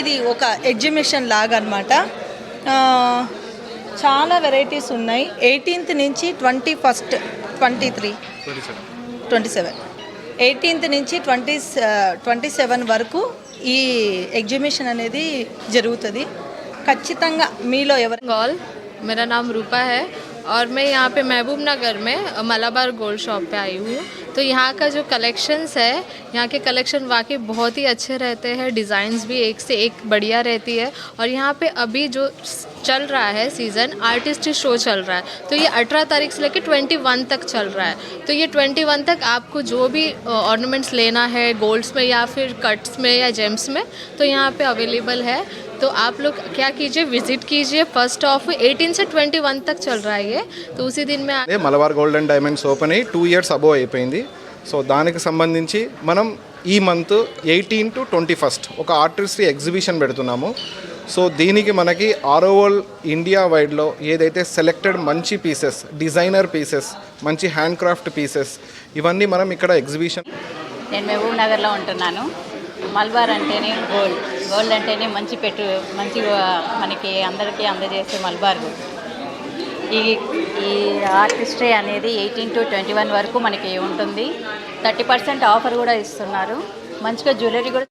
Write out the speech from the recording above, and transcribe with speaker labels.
Speaker 1: ఇది ఒక ఎగ్జిబిషన్ లాగా అనమాట చాలా వెరైటీస్ ఉన్నాయి ఎయిటీన్త్ నుంచి twenty first twenty three twenty seven eighteenth నుంచి ట్వంటీ ట్వంటీ సెవెన్ వరకు ఈ ఎగ్జిబిషన్ అనేది జరుగుతుంది ఖచ్చితంగా మీలో ఎవరు
Speaker 2: बंगाल मेरा नाम रूपा है और मैं यहाँ पे महबूब नगर में मलाबार गोल्ड शॉप पे आई हूँ तो यहाँ का जो कलेक्शंस है, यहाँ के कलेक्शन वाकई बहुत ही अच्छे रहते हैं डिज़ाइंस भी एक से एक बढ़िया रहती है और यहाँ पे अभी जो चल रहा है सीज़न आर्टिस्ट शो चल रहा है। तो ये 18 तारीख से लेकर 21 तक चल रहा है। तो ये 21 तक आपको जो भी ऑर्नामेंट्स लेना है गोल्ड्स में या फिर कट्स में या जेम्स में तो यहाँ पे अवेलेबल है। तो आप लोग क्या कीजिए विजिट कीजिए फर्स्ट ऑफ 18 से 21 तक चल रहा है ये तो उसी दिन में
Speaker 3: అదే Malabar gold and diamonds open అయ్యి టూ ఇయర్స్ అబోవ్ అయిపోయింది సో దానికి సంబంధించి మనం ఈ month eighteen to twenty first ఒక ఆర్టిస్ట్రీ ఎగ్జిబిషన్ పెడుతున్నాము సో దీనికి మనకి ఆరోవల్ ఇండియా వైడ్లో ఏదైతే సెలెక్టెడ్ మంచి పీసెస్ డిజైనర్ పీసెస్ మంచి హ్యాండ్ క్రాఫ్ట్ పీసెస్ ఇవన్నీ మనం ఇక్కడ ఎగ్జిబిషన్
Speaker 4: నేను మహబూబ్ నగర్లో ఉంటున్నాను మల్బార్ అంటేనే గోల్డ్ గోల్డ్ అంటేనే మంచి పెట్టు మంచి మనకి అందరికీ అందజేసే మల్బార్ ఈ ఈ ఆర్టిస్ట్రీ అనేది ఎయిటీన్ టు ట్వంటీ వన్ వరకు మనకి ఉంటుంది. థర్టీ పర్సెంట్ ఆఫర్ కూడా ఇస్తున్నారు. మంచిగా జ్యువెలరీ కూడా